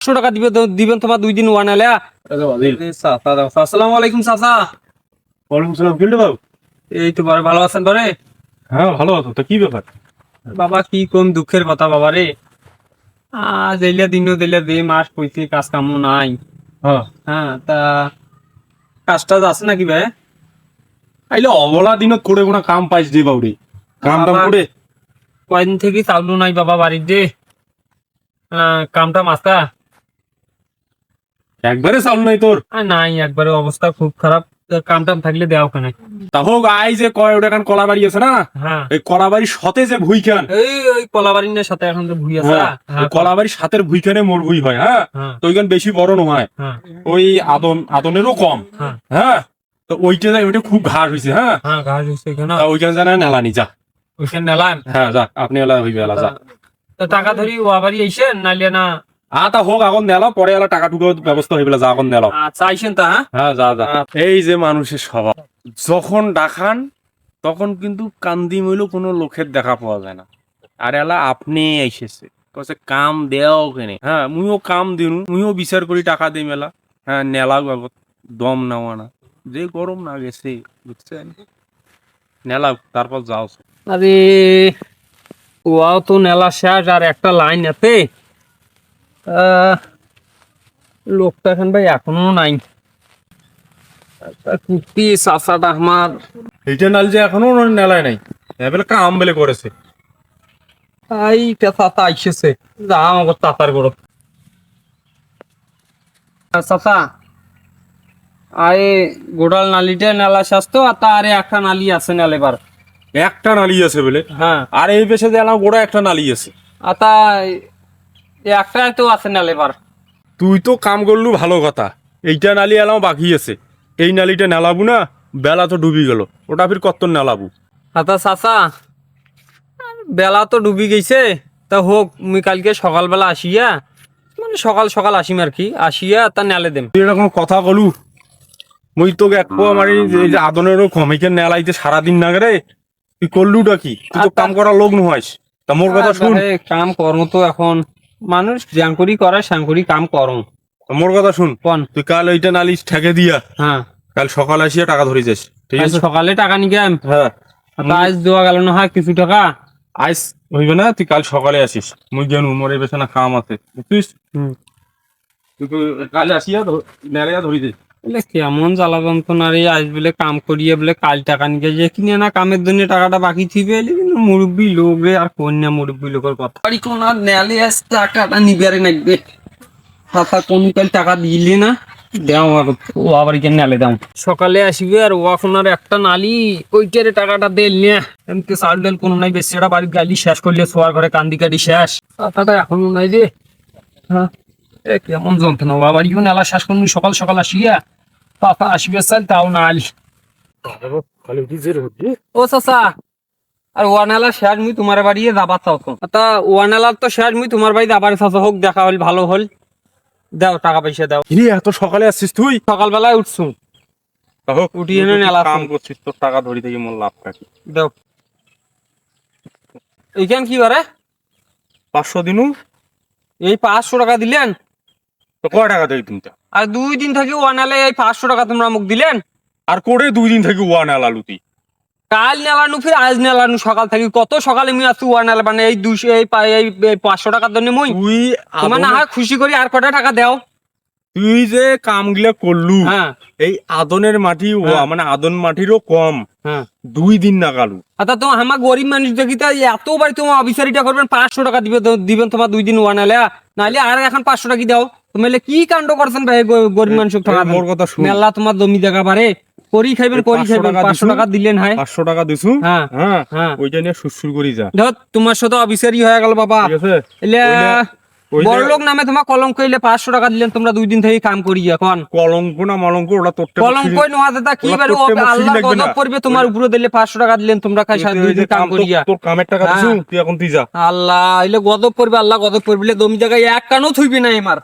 পাঁচশো টাকা দিবে দিবেন তোমার দুই দিন ওয়ান আলে আসসালামু আলাইকুম চাচা। ওয়ালাইকুম সালাম কিল্টু বাবু? এই তো বারে ভালো আছেন বারে? হ্যাঁ ভালো আছো। তো কি ব্যাপার? বাবা কি কম দুঃখের কথা বাবা রে? আজ এলিয়া দিন দিলে দে মাস কইছি কাজ কাম নাই। হ্যাঁ। হ্যাঁ তা কাজটা আছে নাকি ভাই? আইলে অবলা দিনত করে কোনো কাম পাইছ দি বাউরি কাম টাম বাবা। করে? কয়দিন থেকে চাউলু নাই বাবা বাড়ির দে আহ, কামটা মাস্তা? একবারে চালু নাই তোর। নাই একবারে অবস্থা খুব খারাপ। কাম টাম থাকলে দেওয়া ওখানে। তা হোক আই যে কয় ওটা এখন কলা বাড়ি আছে না? হ্যাঁ। এই কলা বাড়ির সতে যে ভুই খান। এই ওই কলাবাড়ির সাথে এখন তো ভুই আছে হ্যাঁ হ্যাঁ, কলা বাড়ির সাতের ভুই খানে মোর ভুই হয় হ্যাঁ? তো ওইখান বেশি বড় নয় ওই আদন আদনেরও কম। হ্যাঁ। তো ওইটা ওইটা খুব ঘাস হয়েছে হ্যাঁ? ঘাস হচ্ছে এখানে। ওইখানে জানা নেলানি যা। ওইখানে নেলাম হ্যাঁ যা আপনি এলা হইবে এলা যা। তো টাকা ধরি ও আবারই আইসে নাইলে না আ তা হোক এখন নেলা পরে এলা টাকা টুকু ব্যবস্থা হইবে যা এখন নেলা তা হ্যাঁ হ্যাঁ যা যা। এই যে মানুষের স্বভাব যখন ডাকান তখন কিন্তু কান্দি মইলেও কোনো লোকের দেখা পাওয়া যায় না। আর এলা আপনি এসেছে কছে কাম দেও কেনে হ্যাঁ মুইও কাম দিনু মুইও বিচার করি টাকা দিই মেলা হ্যাঁ নেলা বাবদ দম নেওয়া না। যে গরম না গেছে বুঝছেন নেলা তারপর যাও আরে ওয়াও তো নেলা শেষ আর একটা লাইন এতে আহ, লোকটা এখন ভাই এখনও নাই। কুর্তি চাচাটা আমার এইটা নাল যে এখনও নেলায় নাই এবেলা কাম বেলে করেছে। এই চাচা আইসেছে। যা আমার চাচার চাচা আরে গোড়াল নালিটা নেলা আর তার একটা নালি আছে নেলে এবার। একটা নালি আছে বলে? হ্যাঁ। আর এই পেশে দিলাম গোড়া একটা নালি আছে। আর তা একটাই তো আছে নেলে এবার তুই তো কাম করলু ভালো কথা। এইটা নালি এলাম বাকি আছে। এই নালিটা নেলাবু না বেলা তো ডুবি গেল। ওটা ফির কত নেলাবু? আচ্ছা চাচা বেলা তো ডুবি গেছে। তা হোক মুই কালকে সকালবেলা আসিয়া মানে সকাল সকাল আসিম আর কি। আসিয়া তা নেলে দেম। তুই এরকম কথা কলু? মুই তোকে এক পোয়া মারি এই যে আদনেরও কম এখানে নেলাইতে সারাদিন না রে। তুই করলুটা কি? তুই তো কাম করার লোক নহাইস তা মোর কথা শুন। কাম করো তো এখন। মানুষ জ্যাঙ্কুরি করা শ্যাঙ্কুরি কাম করো। মোর কথা শুন কোন? তুই কাল ওইটা নালিশ ঠেকে দিয়া হ্যাঁ। কাল সকাল আসিয়া টাকা ধরে যাস ঠিক আছে? সকালে টাকা নিয়ে গেম হ্যাঁ। আজ দেওয়া গেল না হয় কিছু টাকা? আইস হইবে না তুই কাল সকালে আসিস। মুই জানু মোর এই বেছানা কাম আছে হুম। তুই কাল আসিয়া নেড়াইয়া ধরি দে বলে কেমন জ্বালা যন্ত্রণা রে আজ বলে কাম করিয়ে বলে কাল টাকা নিয়ে যে কিনে না কামের জন্য টাকাটা বাকি থিবে কিন্তু মুরব্বী লোক রে আর কন্যা মুরব্বী লোকের কথা। বাড়ি কোন আর নেলে আজ টাকাটা নিবে রে নাকবে টাকা কোন কাল টাকা দিলে না দেও আর ও আবার কেন নেলে দাও। সকালে আসবে আর ও এখন আর একটা নালি ওইটারে টাকাটা দেল নিয়ে এমনি চাল ডাল কোনো নাই বেশি বাড়ির গালি শেষ করলে শোয়ার ঘরে কান্দি কাটি শেষ। টাকাটা এখনও নাই রে হ্যাঁ। এ কেমন যন্ত্রণা? বাবা বাড়িও নেলা শেষ করুন সকাল সকাল আসিয়া পাপা আসবে চাল তাও না আলি ও চাচা আর ওয়ানালা শেয়ার মুই তোমার বাড়ি যাবার চাও তো। তা ওয়ানালার তো শেয়ার মুই তোমার বাড়ি যাবার চাচা হোক দেখা হল ভালো হল দাও টাকা পয়সা দাও। কিরে এত সকালে আসছিস তুই? সকালবেলায় উঠছু। হোক উঠি এনে নেলা কাম করছিস তোর টাকা ধরি থেকে মোর লাভ কাকি। দাও। এইখান কি বারে? পাঁচশো দিনু। এই পাঁচশো টাকা দিলেন? তো টাকা দেয় তিনটা? আর দুই দিন থাকি ওয়ানালে এই পাঁচশো টাকা তোমরা মুখ দিলেন। আর করে দুই দিন থেকে কাল নেলানু ফির আজ নেলানু সকাল থাকি। কত সকালে মুই ওয়ান নেলা মানে এই দুশো এই পাঁচশো টাকার জন্য মুই। তুই তোমার না হয় খুশি করি আর কটা টাকা দাও। তুই যে কাম গিলা করলু হ্যাঁ। এই আদনের মাটি হ্যাঁ। মানে আদন মাটিরও কম। হ্যাঁ। দুই দিন নাগালু আচ্ছা তো আমার গরিব মানুষ দেখি তো এত বাড়ি তোমার অফিসারিটা করবেন পাঁচশো টাকা দিবে দিবেন তোমার দুই দিন ওয়ান নাহলে নাহলে আর এখন পাঁচশো টাকা দাও? তুমি কি কাণ্ড করছেন ভাই? গরিব মানুষ মোর কথা শুন। মেলা তোমার জমি দেখা পারে। করি খাইবেন করি খাইবেন পাঁচশো? টাকা দিলেন পাঁচশো টাকা দিছু? হ্যাঁ হ্যাঁ হ্যাঁ। ওইটা নিয়ে সুসুর করি যা। ধর তোমার সাথে হয়ে গেল বাবা। ঠিক আছে? এলে ওইলে- ওইলে- বড় লোক নামে তোমার কলঙ্ক কইলে পাঁচশো টাকা দিলেন তোমরা দুই দিন থেকে কাম করি এখন কলঙ্ক না মলঙ্ক ওটা তোর কলঙ্ক নোয়া দাদা কি বারে আল্লাহ। গজব পড়বে তোমার উপরে দিলে পাঁচশো টাকা দিলেন তোমরা খাই সারা দুই দিন কাম করিয়া। তোর কামের টাকা দিছু? হ্যাঁ। তুই এখন তুই যা। আল্লাহ এলে গজব পড়বে আল্লাহ গজব পড়বে জমি জায়গায় এক কানও থইবে না এমার।